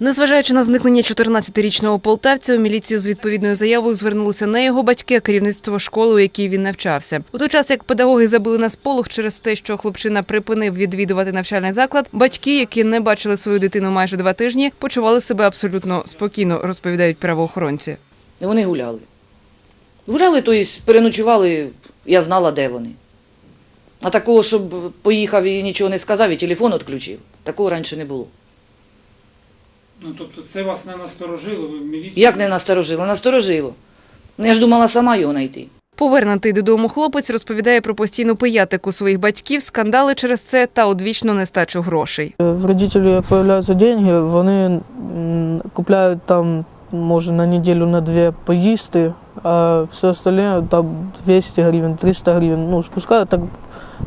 Незважаючи на зникнення 14-річного полтавця, у міліцію з відповідною заявою звернулися не його батьки, а керівництво школи, у якій він навчався. У той час, як педагоги забили на сполох через те, що хлопчина припинив відвідувати навчальний заклад, батьки, які не бачили свою дитину майже два тижні, почували себе абсолютно спокійно, розповідають правоохоронці. Вони гуляли. Гуляли, тобто переночували, я знала, де вони. А такого, щоб поїхав і нічого не сказав, і телефон відключив, такого раніше не було. Ну, тобто це вас не насторожило, ви в міліції? Як не насторожило? Насторожило. Ну, Я ж думала сама його знайти. Повернутий додому хлопець розповідає про постійну пиятику своїх батьків, скандали через це та одвічну нестачу грошей. В родителей появляються деньги, вони купляють там, може, на неділю на дві поїсти, а все остальне там 200 гривень, 300 гривень, ну, спускають так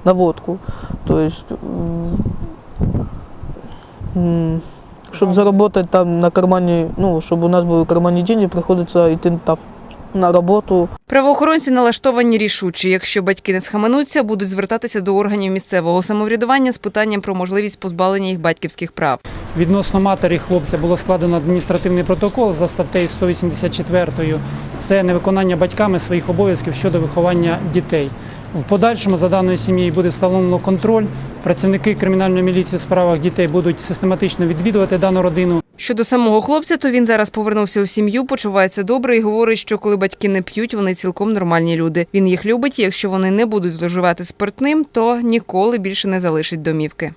на водку. Тобто, щоб заробити там на кармані, ну, щоб у нас були кармані деньги, приходиться йти там на роботу. Правоохоронці налаштовані рішучі. Якщо батьки не схаменуться, будуть звертатися до органів місцевого самоврядування з питанням про можливість позбавлення їх батьківських прав. Відносно матері хлопця було складено адміністративний протокол за статтею 184. Це невиконання батьками своїх обов'язків щодо виховання дітей. В подальшому за даною сім'єю буде встановлено контроль. Працівники кримінальної міліції у справах дітей будуть систематично відвідувати дану родину. Щодо самого хлопця, то він зараз повернувся у сім'ю, почувається добре і говорить, що коли батьки не п'ють, вони цілком нормальні люди. Він їх любить. і Якщо вони не будуть зловживати спиртним, то ніколи більше не залишить домівки.